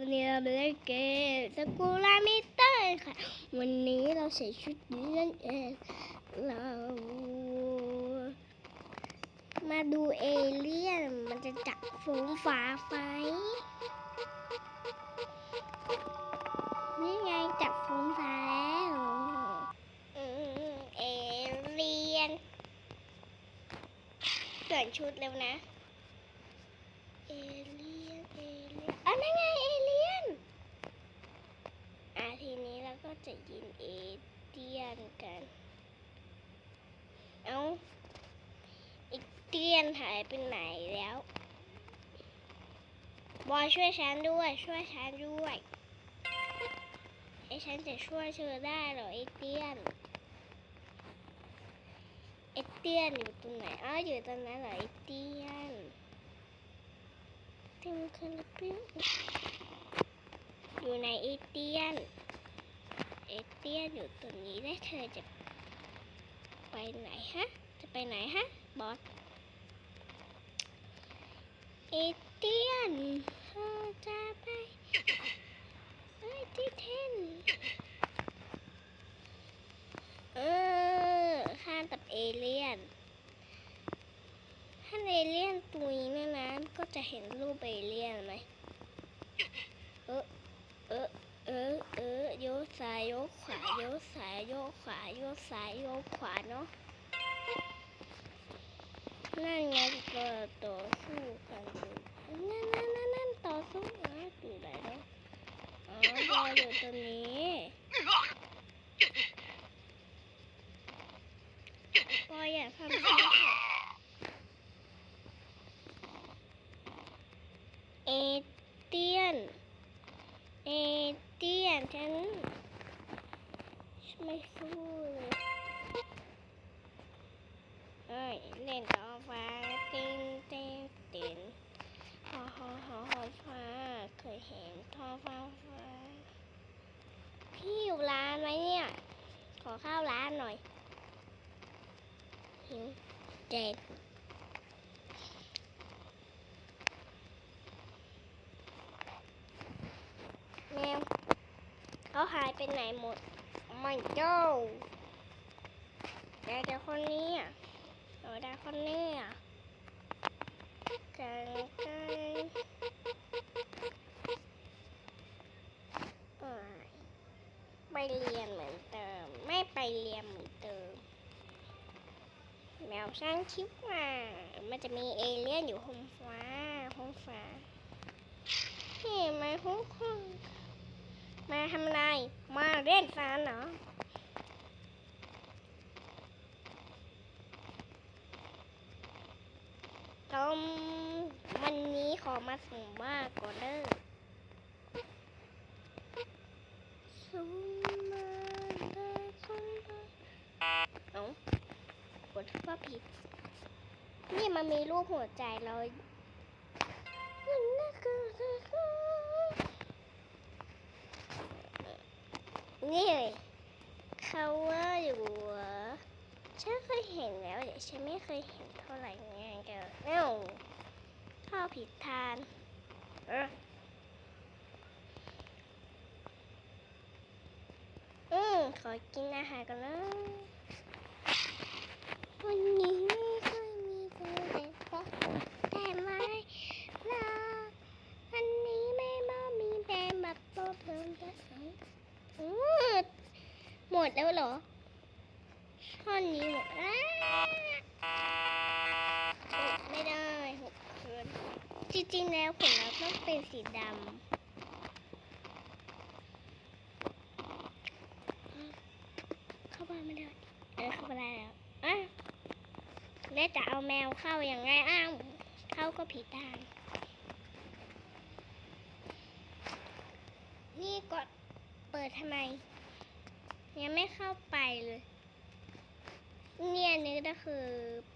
วันนี้เราไปเล่นเกมสกูลามิเตอร์ค่ะ วันนี้เราใส่ชุดนี้นั่นเองเรา มาดูเอเลี่ยน มันจะจับฝูงฝาไฟ นี่ไงจับฝูงฝาแล้วเอเลี่ยนเปลี่ยนชุดแล้วนะเอเลี่ยน เอเลี่ยนอะนั่นไงเอเลี่ยน อะทีนี้เรา ก็จะยินเอเลี่ยนกัน เอาอีกเตียนหายไปไหนแล้ว บอยช่วยฉันด้วย ช่วยฉันด้วยไอ้ฉันจะช่วยเธอได้เหรอไอ้เตียนไอ้เตียนอยู่ตรงไหนอ้าอยู่ตรงนั้นเหรอไอ้เตียนติมคาราเปียวอยู่ในไอ้เตียน ไอ้เตี้ยนอยู่ตรงนี้แล้วเธอจะไปไหนฮะ จะไปไหนฮะ บอส เอเตี้ยนเธอจะไปไอ้ที่เทนเออข้ามกับเอเลี่ยน ถ้าเอเลี่ยนตุยนี่นะก็จะเห็นรูปเอเลี่ยนไหมเออเออ เออเออโยกซ้ายโยกขวาโยกซ้ายโยกขวาโยกซ้ายโยกขวาเนาะนั่นไงตัวต่อสู้กันนั่นนั่นนั่นนั่นต่อสู้นะอยู่ไหนเนาะอ๋อบออยู่ตรงนี้บอยอยากทำอะไรเอเตียน เอ เตียนฉันไม่สู้เลยเอ้ยเล่นต่อฟ้าเติงเต้นเตินฮอฮอฮอฮอฟ้าเคยเห็นท้องฟ้าฟ้าพี่อยู่ร้านไหมเนี่ย ขอข้าวร้านหน่อยหิวเจ็ดแมวเขาหาย ไปไหนหมดไม่เจ้าแต่แต่คนนี้อะเออแต่คนนี้อะกันกันไปเรียนเหมือนเดิม ไม่ไปเรียนเหมือนเดิมแมวสร้างคลิปว่า มันจะมีเอเลี่ยนอยู่ห้องฟ้าห้องฟ้าเฮ้ยมาห้องห้อง มาทำอะไร มาเล่นฟานเหรอตอมวันนี้ขอมาส่งบ้านก่อนเด้อส่งมาเด้อส่งมาเอ้ากดว่าผิด นี่มันมีรูปหัวใจเรามันน่าเกลียด นี่เลยเขาว่าอยู่ฉันเคยเห็นแล้วแต่ฉันไม่เคยเห็นเท่าไหร่ไงแกเอ้าข้าผิดทานเอออืมขอกินอาหารก่อนนะวันนี้ไม่ค่อยมีเธอแต่ก็แต่ไม่ลาวันนี้ไม่มามีแต่แบบโตเพิ่มจะเอาอื มหมดแล้วเหรอท่อนนี้หมดแล้วหกไม่ได้หกคืนจริงๆแล้วผลลัพธ์ต้องเป็นสีดำเข้าบ้านไม่ได้เออเข้าไปได้แล้วอะแล้วจะเอาแมวเข้าอย่างไงอ้าวเข้าก็ผิดทางนี่กดเปิดทำไม ยังไม่เข้าไปเลย เนี่ยนี่ก็คือ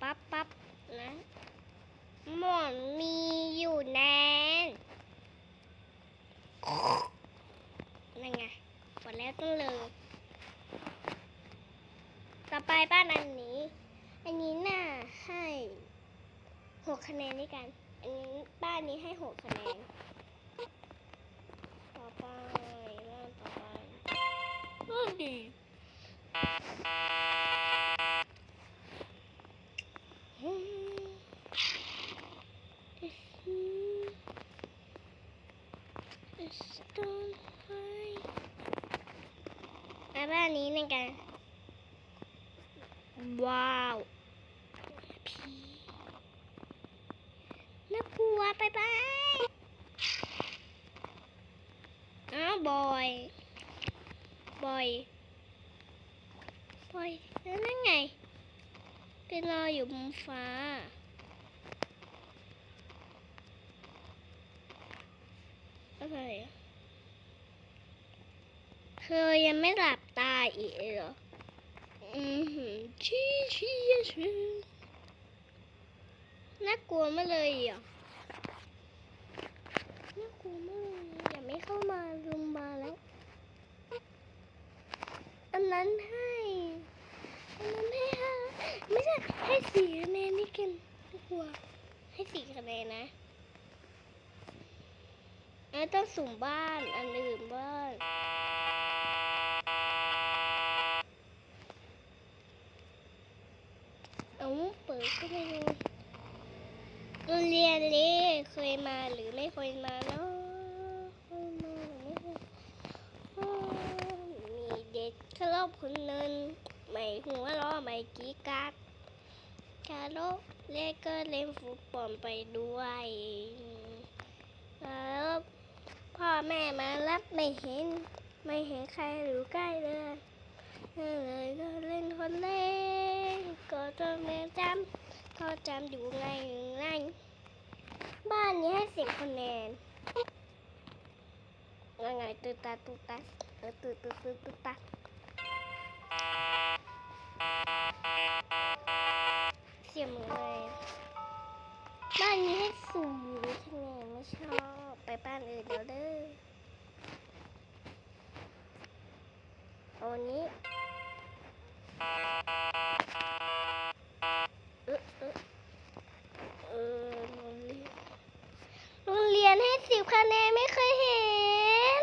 ปั๊บปั๊บนะหมอนมีอยู่แนนนั่นไงหมดแล้วต้องเลย ต่อไปบ้านอันนี้ อันนี้น่าให้หกคะแนนด้วยกัน อันนี้บ้านนี้ให้หกคะแนน ดีอืมอืม Stone High อะบ้านนี้นะกัน ว้าวผีน่ากลัวไปไปอ้าวบอย บอยบอยแล้วนั่นไงเป็นรออยู่บนฟ้า อะไรเธอยังไม่หลับตาอีกเหรอ อือหือชี้ชี้ชี้น่ากลัวมากเลยอะ น่ากลัวมากเลยอย่าไม่เข้ามาลุมมาแล้ว อั นั้นให้อันนั้นให้ห้าไม่ใช่ให้สี่คะแนนนี่กันกลัวให้สี่คะแนนนะอันต้องสุ่มบ้านอันอื่นบ้านเอาเปิดก็ไม่รู้โรงเรียนนี้เคยมาหรือไม่เคยมาเนาะเคยมาหรือไม่เคยอ้าวมีเด็กทะเลาะคนหนึงไม่หัวเราะไม่กีกรารคาร์โลเล่ก็เล่นฟุตบอลไปด้วยแล้วพ่อแม่มารับไม่เห็น ไม่เห็นใครอยู่ใกล้เลยเลยก็เล่นคนเล่นก็ต้องเรียนจำก็จำอยู่ไงไงบ้านนี้ให้สิบคะแนนยังไงตื่นตาตื่นตาตื่นตื่นตื่นตื่นตา เสียมือเลยบ้านนี้ให้สูงคะแนนไม่ชอบไปบ้านอื่นเดี๋ยวเด้อเอาอันนี้เออเออเออโรงเรียนโรงเรียนให้สิบคะแนนไม่เคยเห็น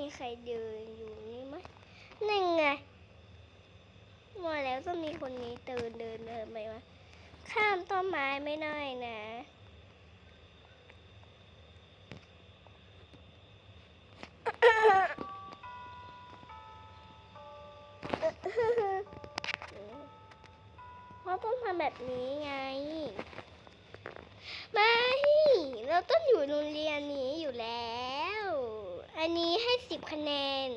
มีใครเดินอยู่นี่ไหมนั่นไงมาแล้วต้องมีคนนี้เดินเดินเดินไปมาข้ามต้นไม้ไม่ได้นะเพราะต้องทำแบบนี้ไง ไม่ เราต้องอยู่โรงเรียนนี้อยู่แล้ว อันนี้ให้สิบคะแนน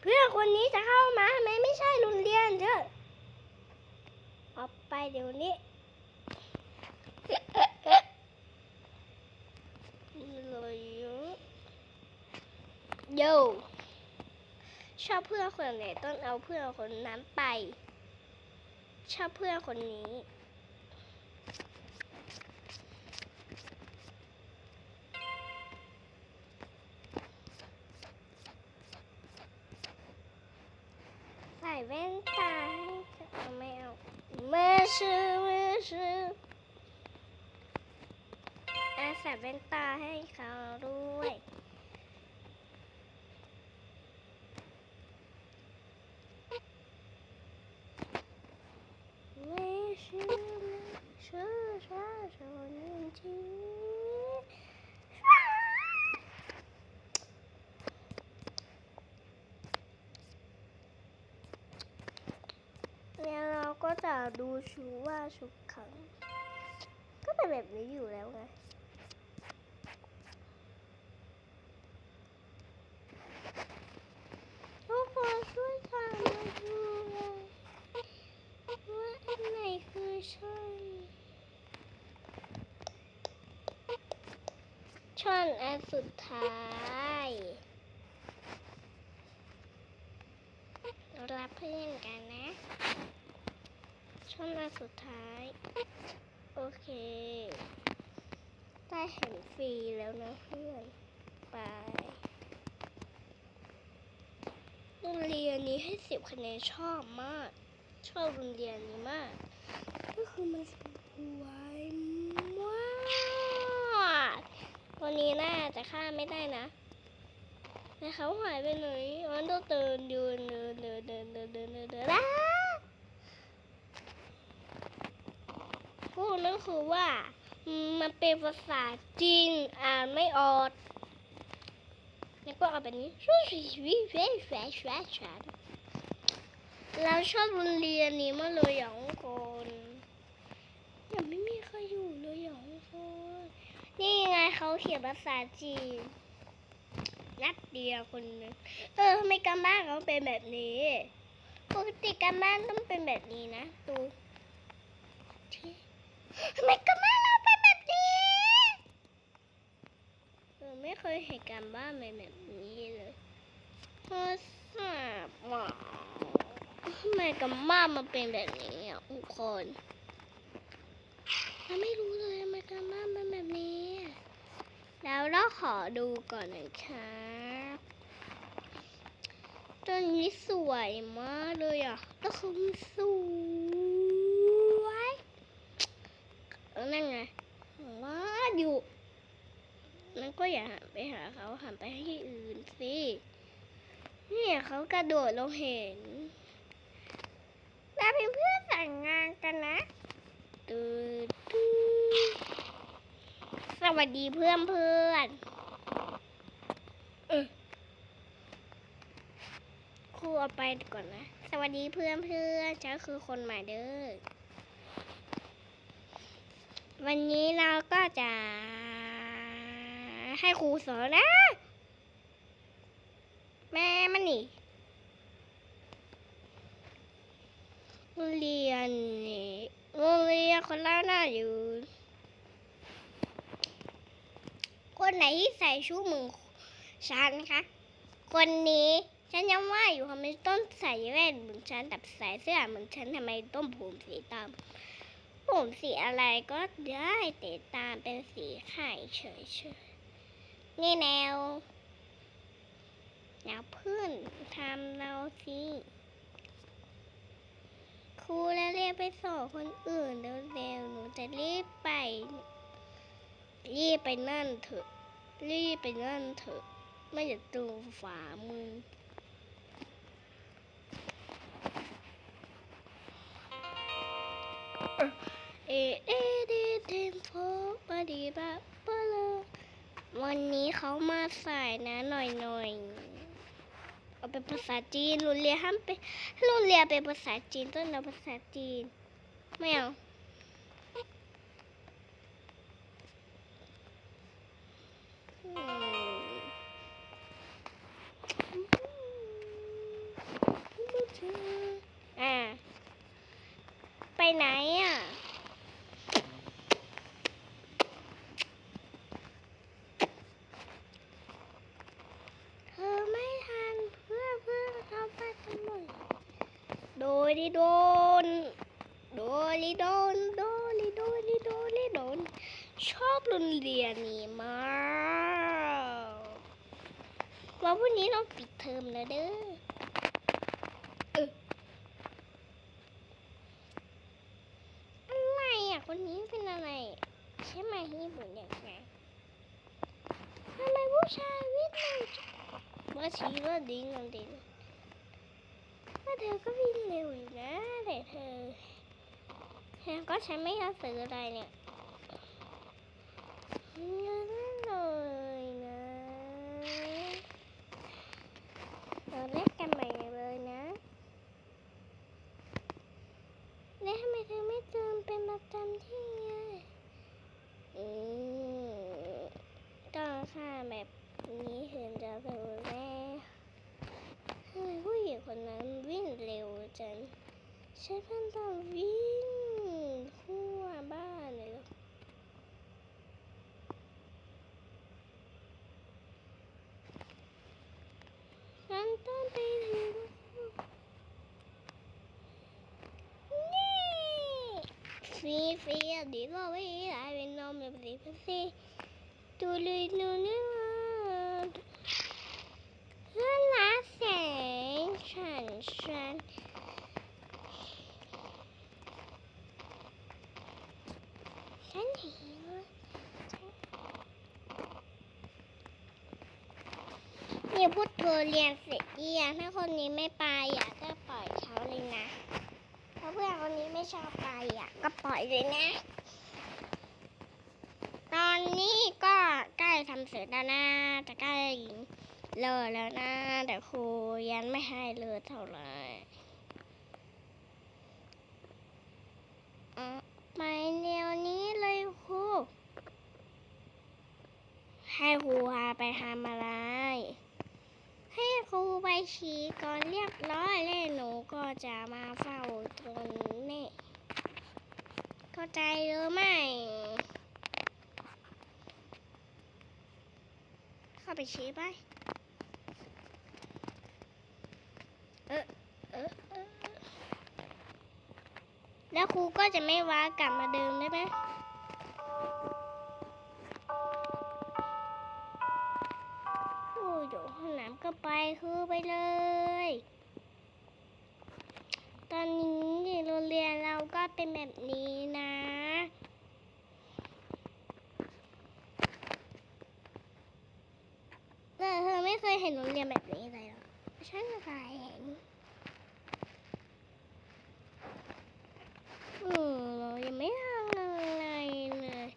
เพื่อนคนนี้จะเข้ามาทำไมไม่ใช่โรงเรียนเธอออกไปเดี๋ยวนี้เลยโยชอบเพื่อนคนไหนต้องเอาเพื่อนคนนั้นไป ชอบเพื่อนคนนี้ บแว่นตาให้เขาด้วย ไม่เชื่อชื่อชาชนจริงแล้เราก็จะดูชูว่าชุกขัง ก็เป็นแบบนี้อยู่แล้วไง ช่อนอันสุดท้าย รับเพื่อนกันนะช่อนอันสุดท้าย โอเค ได้เห็นฟรีแล้วนะเพื่อนไปโรงเรียนนี้ให้สิบคะแนนชอบมาก ชอบโรงเรียนนี้มาก ก็คือมันสวย คนนี้น่าจะฆ่าไม่ได้นะแต่เขาหายไปไหนมันต้องเดินยืนเดินเดินเดินเดินเดินเดินเดินพูดนั่นคือว่ามันเป็นภาษาจีนอ่านไม่ออกแล้วก็แบบนี้ชูชีวิแฉะแฉะแฉะเราชอบเรียนนี้มาเลยอย่าง เขาเขียนภาษาจีนนัดเดียวคนนึงเออทำไมการบ้านเขาเป็นแบบนี้ปกติการบ้านต้องเป็นแบบนี้นะดูที่ทำไมการบ้านเราเป็นแบบนี้เออไม่เคยเห็นการบ้านเป็นแบบนี้เลยทดสอบหมอทำไมการบ้านมันเป็นแบบนี้อะทุกคนเราไม่รู้ เราขอดูก่อนหนะครับต้นนี้สวยมากเลยอะแล้วคือมันสวยเออนั่นไงว่าอยู่นั่นก็อย่าหันไปหาเขาหันไปที่อื่นสิเนี่ยเขากระโดดลงเห็นเราเป็นเพื่อนแต่งงานกันนะตื่นตื่น สวัสดีเพื่อนเพื่อนเออครูเอาไปก่อนนะ สวัสดีเพื่อนเพื่อนฉันคือคนใหม่เด้อ วันนี้เราก็จะ ให้ครูสอนนะ แม่มันนี่โรงเรียนนี่โรงเรียนคนละหน้าอยู่ คนไหนที่ใส่ชูมือนฉันคะ คนนี้ฉันยังว่าอยู่ทำไมต้องใส่แว่นเหมือนฉันแต่ใส่เสื้อเหมือนฉันทำไมต้องผมสีดำผมสีอะไรก็ได้แต่ตามเป็นสีไข่เฉยๆนี่แนวแนวพื้นทำเราสิครูแล้วเรียกไปสอนคนอื่นเร็วๆหนูจะรีบไป รีบไปนั่นเถอะ รีบไปนั่นเถอะ ไม่จะตูฝ่ามือเอเอเดเดนโฟบาดีบาบาลวันนี้เขามาสายนะหน่อยหน่อยเอาเป็นภาษาจีนโรงเรียห้ามเป็นโรงเรียเป็นภาษาจีนต้นเอาภาษาจีน ไม่เอา อืมอ่า ไปไหนอะ เธอไม่ทันเพื่อนเพื่อนเขาไปกันหมดโดยดิโดน โดยดิโดน โดยดิโดนดิโดนดิโดน ชอบโรงเรียนนี้มากว่า พรุ่งนี้เราปิดเทอมแล้วเด้ออะไรอะคนนี้เป็นอะไร ใช่ไหมที่เหมือนอย่างไงทำไมผู้ชายวิ่งเร็วจังว่าชีว่าดิ้งกันดิ้งว่าเธอก็วิ่งเร็วอยู่นะแต่เธอเธอก็ใช้ไม่ยอมซื้ออะไรเนี่ยเยอะเลย ใช้พันต่าวิ่งทั่วบ้านเลยกันต้นไปถึงนี่ฟีฟีดีกว่าวิ่งได้เป็นนมแบบนี้พี่ tôi lui nu nữa Rất lá sẽ sẵn นเห็นนี่พูดเธอเรียนเสร็จยี่ยถ้าคนนี้ไม่ไปอะก็ปล่อยเขาเลยนะถ้าเพื่อนคนนี้ไม่ชอบไปอะก็ปล่อยเลยนะ ตอนนี้ก็ใกล้ทำเสร็จแล้วนะจะใกล้เลยแล้วนะแต่ครูยันไม่ให้เลยเท่าไหร่ ครูพาไปทำอะไร ให้ครูไปฉี่ก่อนเรียบร้อยแล้วหนูก็จะมาเฝ้าตรงนี้เข้าใจหรือไม่ เข้าไปฉี่ไป เออเออเออแล้วครูก็จะไม่ว้ากลับมาเดิมได้ไหม ห้องน้ำก็ไปคือไปเลย ตอนนี้โรงเรียนเราก็เป็นแบบนี้นะแต่เธอไม่เคยเห็นโรงเรียนแบบนี้เลยหรอฉันเคยเห็นอืมเรายังไม่ทำอะไรเลย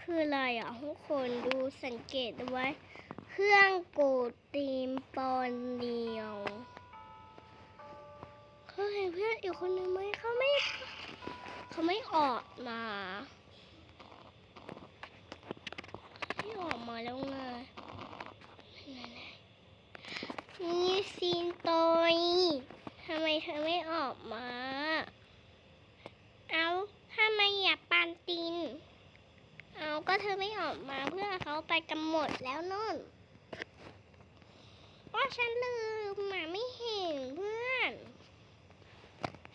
คืออะไรอะ คนดูสังเกตไว้ เครื่องกูดตีมปอนเดียวเขาเห็นเพื่อนอีกคนนึงไหมเขาไม่เขาไม่ออกมาไม่ออกมาแล้วไงนี่ซีนโตยทำไมเธอไม่ออกมา เอาทำไมอยากปานตีน ก็เธอไม่ออกมาเพื่อเขาไปกันหมดแล้วนู่นก็ฉันลืมมาไม่เห็นเพื่อน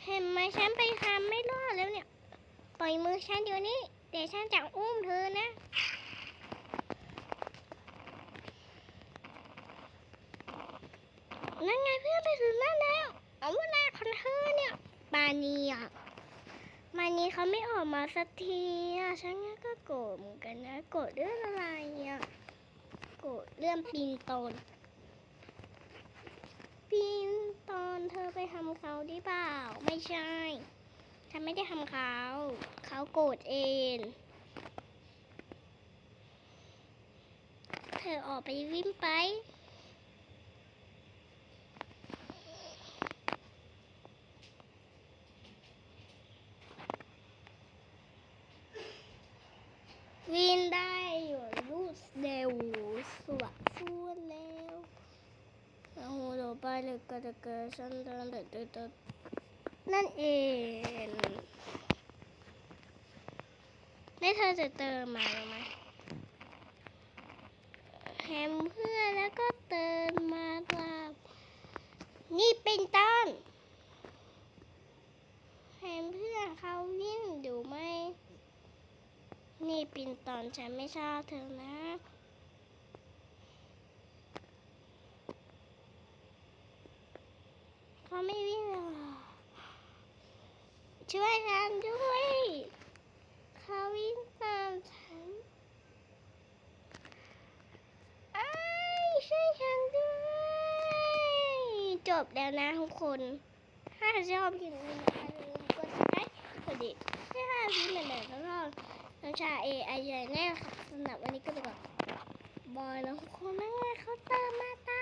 เห็นไหมฉันไปทำไม่รอดแล้วเนี่ย ปล่อยมือฉันเดี๋ยวนี้ เดี๋ยวฉันจะอุ้มเธอนะนั่นไงเพื่อนไปถึงนั่นแล้ว เอาเวลาของเธอเนี่ยปานีอะมานี้เขาไม่ออกมาสักทีอะฉันก็ โกรธเหมือนกันนะโกรธเรื่องอะไรอะโกรธเรื่องปีนตนปีนตอนเธอไปทำเขาดีเปล่า ไม่ใช่ฉันไม่ได้ทำเขาเขาโกรธเองเธอออกไปวิ่งไป วินได้อยู่รูดเร็วสวดสู้แล้วโอ้โหเดี๋ยวไปเลย ก็จะเกิดฉันเดินเดินเดินเดินนั่นเองนี่เธอจะเติมมาไหมแฮมเพื่อนแล้วก็เติมมาตามนี่เป็นต้นแฮมเพื่อนเขาวิ่งอยู่ไหม นี่ปินตอนฉันไม่ชอบเธอนะ เขาไม่วิ่งช่วยฉันด้วยเขาวิ่งตามฉันไอ้ช่วยฉันด้วยจบแล้วนะทุกคน ถ้าชอบคลิปนี้นะคะกดไลค์กดติดตามพี่เหม่อนเดิมแล้วก็น้องชาเอไอใหญ่แน่ค่ะสำหรับวันนี้ก็ไปก่อนบอยน้องคนแม่เขาตามมาตา